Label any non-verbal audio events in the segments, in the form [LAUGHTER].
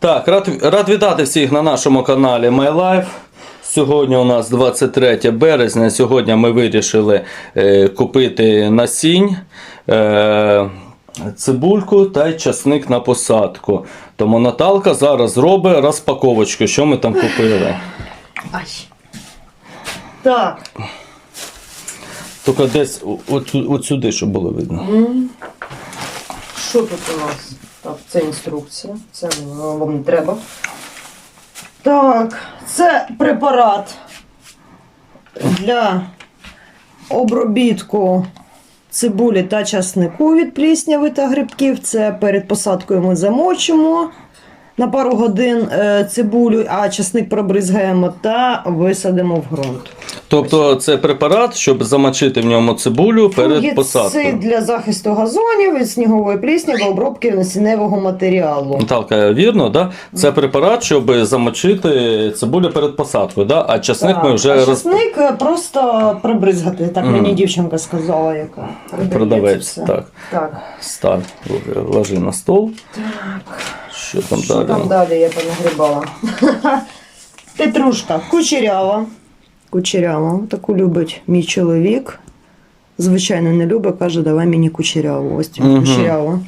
Так, рад, рад вітати всіх на нашому каналі My Life. Сьогодні у нас 23 березня. Сьогодні ми вирішили е, купити насінь, е, цибульку та й часник на посадку. Тому Наталка зараз зробить розпаковочку, що ми там купили. Ай. Так. Тільки десь от, от сюди, щоб було видно. Що тут у нас? Так, це інструкція. Це е, вам не треба. Так, це препарат для обробітку цибулі та часнику від плісняви та грибків. Це перед посадкою ми замочимо на пару годин е, цибулю, а часник пробризгаємо та висадимо в ґрунт. Тобто це препарат, щоб замочити в ньому цибулю перед посадкою. для захисту газонів від снігової плісняви, обробки насінневого матеріалу. Наталка, вірно, да? Це препарат, щоб замочити цибулю перед посадкою, да? а часник ми вже а часник е, просто прибризгати. Так Мгм. мені дівчинка сказала, яка продавець. Так, Так. став, ложи на стол. Так. Що там Що далі? там далі я понагрібала? [LAUGHS] Петрушка кучерява. Кучерява. Таку любить мій чоловік. Звичайно, не любить, каже, давай мені кучеряву. Ось цю Мгм. кучеряву.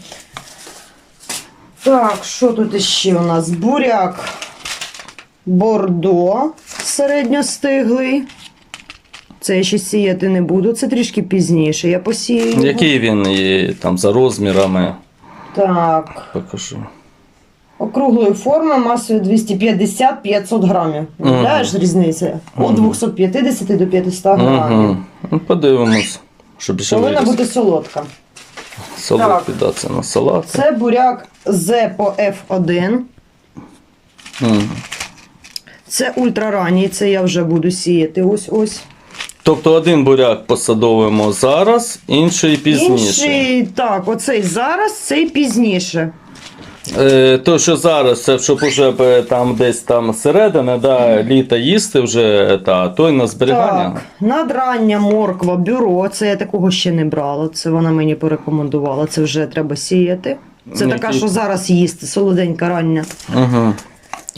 Так, що тут іще у нас? Буряк бордо середньостиглий. Це я ще сіяти не буду, це трішки пізніше. Я посію. Який він і, там за розмірами? Так. Покажу. Округлої форми масою 250-500 грамів. Уявляєш різниця? Від 250 до 500 грамів. Угу. Ну, подивимось, щоб ще Повинна виріс. бути солодка. Да, це на салат. Це буряк Зепо F1. Мгм. Це ультраранній, це я вже буду сіяти. Ось ось. Тобто один буряк посадовуємо зараз, інший пізніше. Інший, так, оцей зараз, цей пізніше. Е, то, що зараз, це щоб уже там десь там середина, да, літа їсти вже, та, той на зберігання. Так, надрання морква бюро. Це я такого ще не брала. Це вона мені порекомендувала. Це вже треба сіяти. Це Ні, така, ті- що зараз їсти, солоденька рання. Угу.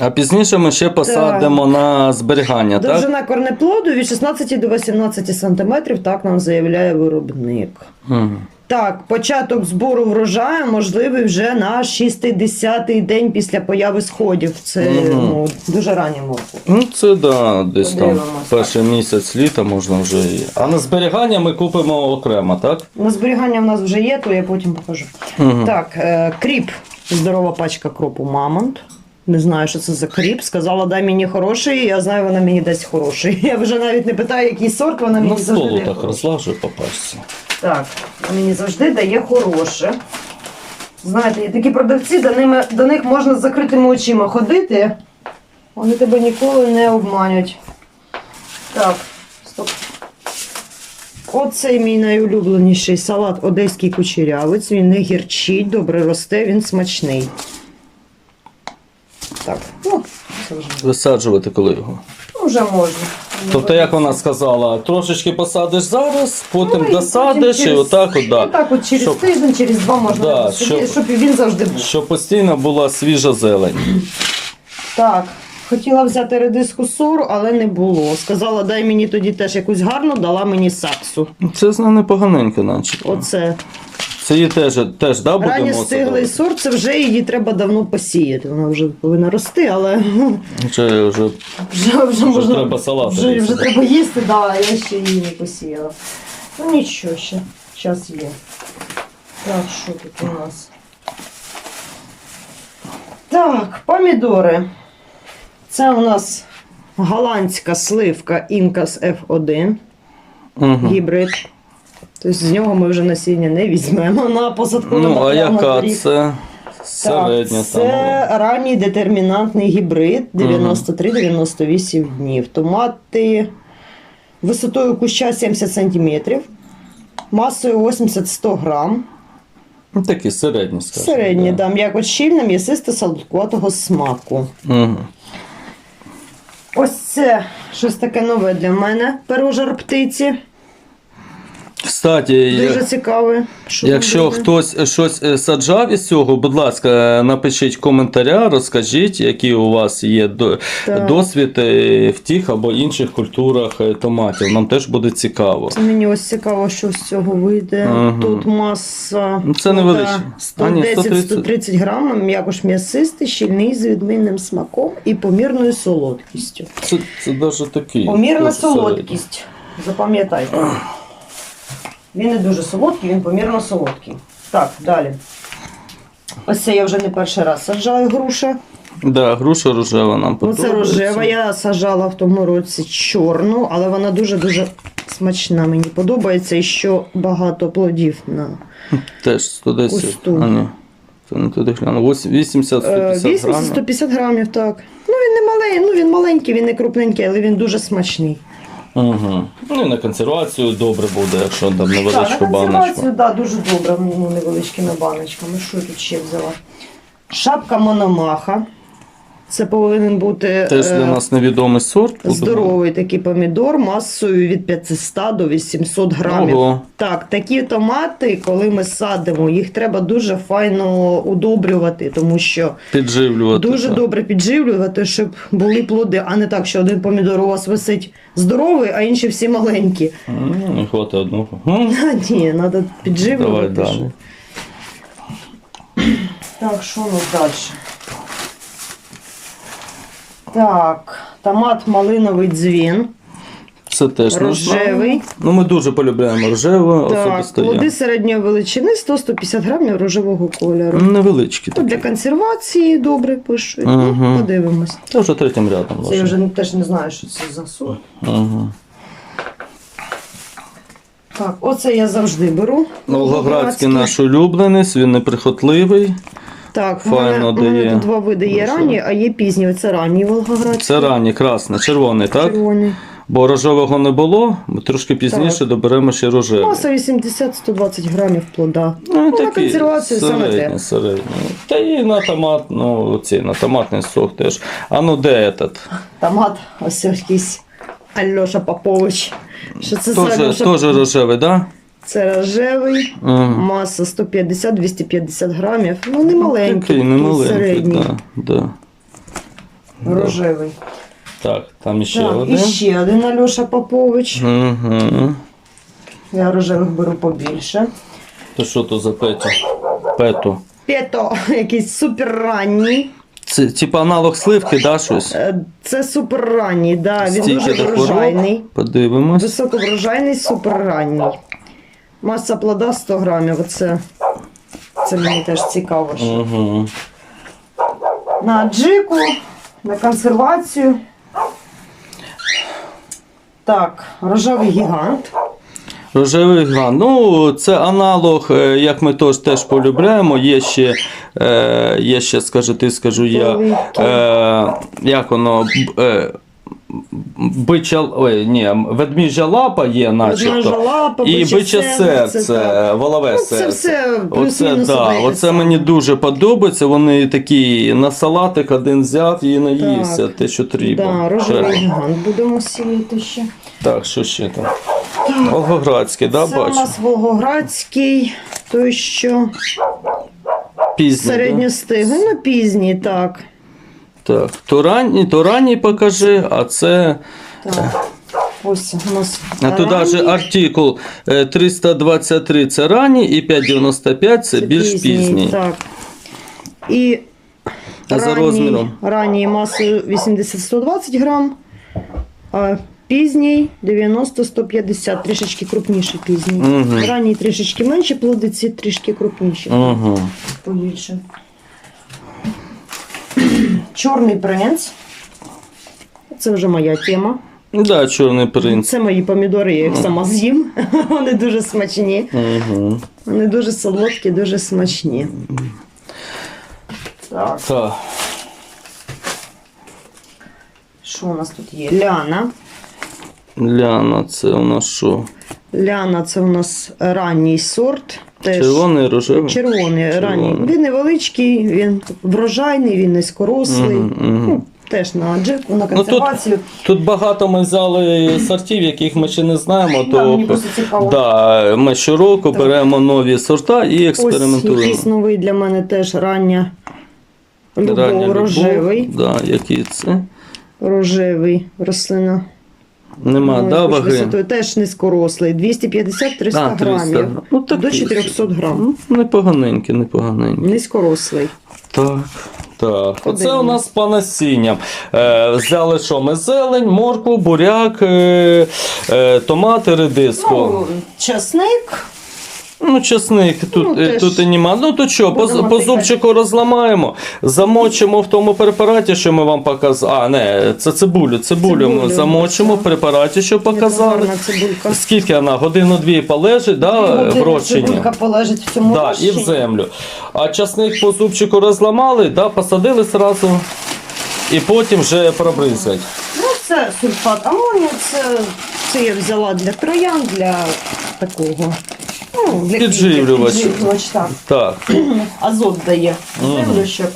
А пізніше ми ще посадимо на зберігання, так? Довжина корнеплоду від 16 до 18 см, так нам заявляє виробник. Угу. Так, початок збору врожаю можливий вже на 60-й день після появи сходів. Це Мгм. ну, дуже ранній морква. Ну, це да, десь там Подивимось, перший місяць літа можна вже і. А на зберігання ми купимо окремо, так? На зберігання в нас вже є, то я потім покажу. Угу. Так, е, кріп. Здорова пачка кропу Мамонт. Не знаю, що це за кріп. Сказала, дай мені хороший, я знаю, вона мені дасть хороший. [LAUGHS] Я вже навіть не питаю, який сорт, вона мені На завжди столу дає так хороший. розлажу по пачці. Так, мені завжди дає хороше. Знаєте, є такі продавці, до, ними, до них можна з закритими очима ходити. Вони тебе ніколи не обманять. Так, стоп. Оцей мій найулюбленіший салат одеський кучерявець. Він не гірчить, добре росте, він смачний. Так, ну, це вже, Висаджувати коли його. ну, вже можна. Тобто, як вона сказала, трошечки посадиш зараз, потім і досадиш потім і отак от, да. Отак от через Щоб- тиждень, через два можна Да, да, щоб- щоб він завжди був. Щоб постійно була свіжа зелень. Так, хотіла взяти редиску сору, але не було. Сказала, дай мені тоді теж якусь гарну, дала мені саксу. Це знає непоганенько, наче. Оце. Це її теж, теж да, будемо Ранньо стиглий садити? сорт, це вже її треба давно посіяти. Вона вже повинна рости, але Чи вже вже, вже, можна, треба салати вже, вже треба їсти, да, я ще її не посіяла. Ну нічого ще, час є. Так, що тут у нас? Так, помідори. Це у нас голландська сливка Incas F1 Угу. гібрид. Тобто з нього ми вже насіння не візьмемо на посадку. Ну, а яка це? Середня Так, це там. ранній детермінантний гібрид 93-98 днів. Томати висотою куща 70 см, масою 80-100 грам. Ну, такі середні, скажімо. Середні, да, м'яко щільна, м'ясисто солодкуватого смаку. Угу. Ось це щось таке нове для мене. Перожар птиці. Кстати, Дуже цікаве. Що якщо буде. хтось щось е, саджав із цього, будь ласка, напишіть коментаря, розкажіть, які у вас є Так. досвід е, в тих або інших культурах е, томатів. Нам теж буде цікаво. Це мені ось цікаво, що з цього вийде. Ага. Тут маса Ну, це невеличке. А, 110-130 грамів, м'якош м'ясистий, щільний з відмінним смаком і помірною солодкістю. Це, це навіть такий. Помірна солодкість. Запам'ятайте. Він не дуже солодкий, він помірно солодкий. Так, далі. Ось це я вже не перший раз саджаю груша. Да, груша рожева нам Ну, це рожева. Я саджала в тому році чорну, але вона дуже-дуже смачна. Мені подобається і що багато плодів на Теж 110. Кусту. А, ні. Це не туди гляну. 80-150 грамів. 80-150 грамів, так. Ну він не маленький, ну він маленький, він не крупненький, але він дуже смачний. Угу. Ну і на консервацію добре буде, якщо там Так, невеличку на баночку. консервацію, да, дуже добре, ну, невеличкими баночками. Що я тут ще взяла? Шапка мономаха. Це повинен бути Теж е, для нас невідомий сорт. здоровий такий помідор масою від 500 до 800 грамів. Ого. Так, такі томати, коли ми садимо, їх треба дуже файно удобрювати, тому що Підживлювати. дуже так. добре підживлювати, щоб були плоди, а не так, що один помідор у вас висить здоровий, а інші всі маленькі. Не хватить одного. [LAUGHS] Ні, треба Давай підживлювати. далі. Так, що у нас далі? Так, томат малиновий дзвін. Це теж Рожевий. знаю. Ну ми дуже полюбляємо рожеву, Так, особисто плоди середньої величини 100-150 грамів рожевого кольору. Невеличкі Тут для консервації добре пишуть. Ну, подивимось. Це вже третім рядом. Це я вже теж не знаю, що це за сорт. Угу. Так, оце я завжди беру. Волгоградський наш улюбленець, він неприхотливий. Так, в мене, файно в мене дає. тут два види є Ну, ранні, а є пізні. Це ранній Волгоградський. Це ранній, красний, червоний, так? Червоний. Бо рожевого не було, ми трошки пізніше Так. доберемо ще рожевий. Маса 80-120 грамів плода. Ну, на такий консервацію саме те. середній. Та і на томат, ну, ці, на томатний сок теж. А ну де этот? Томат, ось якийсь Альоша Попович. Що це за Тоже, Альоша? теж рожевий, да? Це рожевий, Угу. маса 150-250 грамів. Ну, не маленький, Такий, не маленький, середній. да, да. Да. Рожевий. Так, там ще Так, один. і ще один Альоша Попович. Угу. Я рожевих беру побільше. То що то за петю? Пету. Пето, якийсь суперранній. Це типа аналог сливки, да, щось? Е, Це суперранній, да, він Стільки дуже врожайний. Подивимось. Високоврожайний, суперранній. Маса плода 100 грамів. Оце, це мені теж цікаво. що. Угу. На джику, на консервацію. Так, рожевий гігант. Рожевий гран. Ну, це аналог, е, як ми теж, теж полюбляємо. Є ще, е, є ще, скажу ти, скажу я. Е, як воно. Е, Бича, ой, ні, ведміжа лапа є, начебто. Лапа, І биче биче серце, серце, волове Ну, це все Оце, да, оце мені дуже подобається. Вони такі на салатик один взяв і наївся, те, що треба. Да, рожевий гігант будемо сіяти ще. Так, що ще там? Волгоградський, да, Це у нас Волгоградський, той що Пізній, да? ну пізній, так. Так, то ранній, то ранній покажи, а це. так. Ось у нас А туди же артикул е, 323 це ранній і 595 це, це більш пізній. Так. І А за розміром? ранній масою 80-120 грам, а пізній 90-150, трішечки крупніший пізній. Мгм. Ранній трішечки менші плоди, ці трішки крупніші. Угу. Побільше. Чорний принц. Це вже моя тема. Да, чорний принц. Це мої помідори, я їх сама з'їм. [LAUGHS] Вони дуже смачні. Угу. Вони дуже солодкі, дуже смачні. Так, Так. що у нас тут є? Ляна. Ляна, це у нас що? Ляна це у нас ранній сорт. Теж Червоний, рожевий? червоний, ранній. Він невеличкий, він врожайний, він низькорослий. Мгм. Ну, теж на аджику, на Ну, тут- Тут багато ми взяли сортів, яких ми ще не знаємо. Да, мені То просто цікаво. да, ми щороку Так. беремо нові сорта і Ось експериментуємо. якийсь новий для мене теж рання. Любов, Рання любов. рожевий. Да, які це? Рожевий рослина. Нема, Ой, да, ваги? висотою теж низькорослий. 250-300 А, 300 грамів. Ну, так, До 400 грам. Ну, Непоганенькі, непоганенькі. Низькорослий. Так. Так, оце Один. у нас по насінням. Е, взяли що ми? Зелень, моркву, буряк, е, е, томати, редиску. Ну, часник. Ну, чесник тут, Ну, е, теж тут і нема. Ну то що, по, будемо по тикати. зубчику розламаємо, замочимо в тому препараті, що ми вам показали. А, не, це цибулю. Цибулю, ми замочимо в так. препараті, що показали. Цибулька. Скільки вона? Годину-дві полежить, да, в розчині? Цибулька полежить в цьому Да, і розчині. в землю. А часник по зубчику розламали, да, посадили зразу і потім вже пробризгать. Ну, це сульфат амонію, це, це я взяла для троян, для такого. Ну, для Підживлювач. підживлювач, так. Так. Азот дає землю, щоб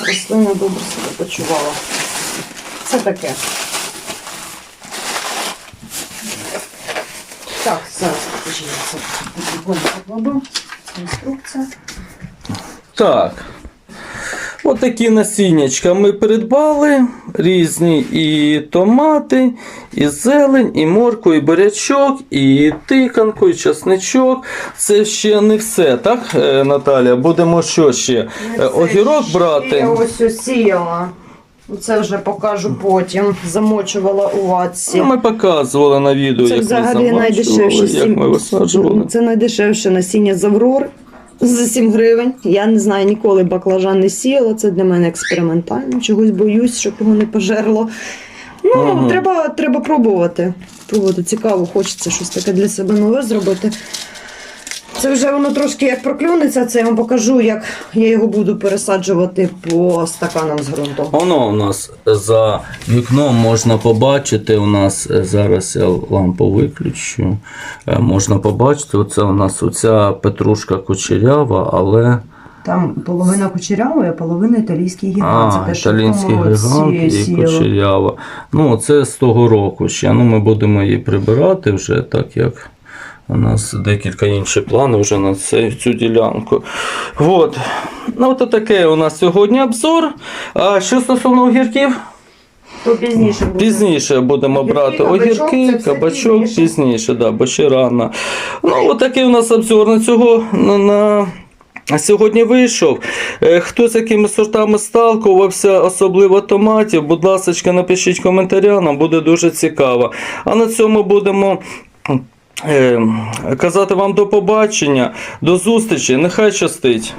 рослина добре себе почувала. Це таке. Так, зараз покажу, я це покладу. Інструкція. Так. Отакі насіннячка ми придбали. Різні і томати, і зелень, і морку, і бурячок, і тиканку, і часничок. Це ще не все, так, е, Наталя? Будемо що ще? Е, Огірок брати. Я ось осіяла. Це вже покажу потім. Замочувала у ватці. Ну, Ми показували на відео, Це як ми взагалі замачували, найдешевше. як ми висаджували. Це найдешевше насіння Заврор за 7 гривень. Я не знаю, ніколи баклажан не сіяла. Це для мене експериментально. Чогось боюсь, щоб його не пожерло. Ну, Ага. треба, треба пробувати. Пробувати цікаво, хочеться щось таке для себе нове зробити. Це вже воно трошки як проклюнеться, це я вам покажу, як я його буду пересаджувати по стаканам з ґрунту. Воно у нас за вікном можна побачити. У нас е, зараз я лампу виключу. Е, Можна побачити, оце у нас оця петрушка кучерява, але Там половина кучерявої, а половина італійський гігант. а, Це італійський гігант і сіяла. кучерява. Ну, це з того року ще. Ну, ми будемо її прибирати вже, так як у нас декілька інших планів вже на цей, цю ділянку. От. Ну, от таке у нас сьогодні обзор. А що стосовно огірків? То пізніше буде. Пізніше будемо Огірки, брати кабачок, огірки, кабачок пізніше. пізніше, да, бо ще рано. Ну, отакий у нас обзор на цього. На, на... Сьогодні вийшов. Е, Хто з якими сортами сталкувався, особливо томатів, будь ласка, напишіть коментаря, нам буде дуже цікаво. А на цьому будемо казати вам до побачення, до зустрічі. Нехай щастить.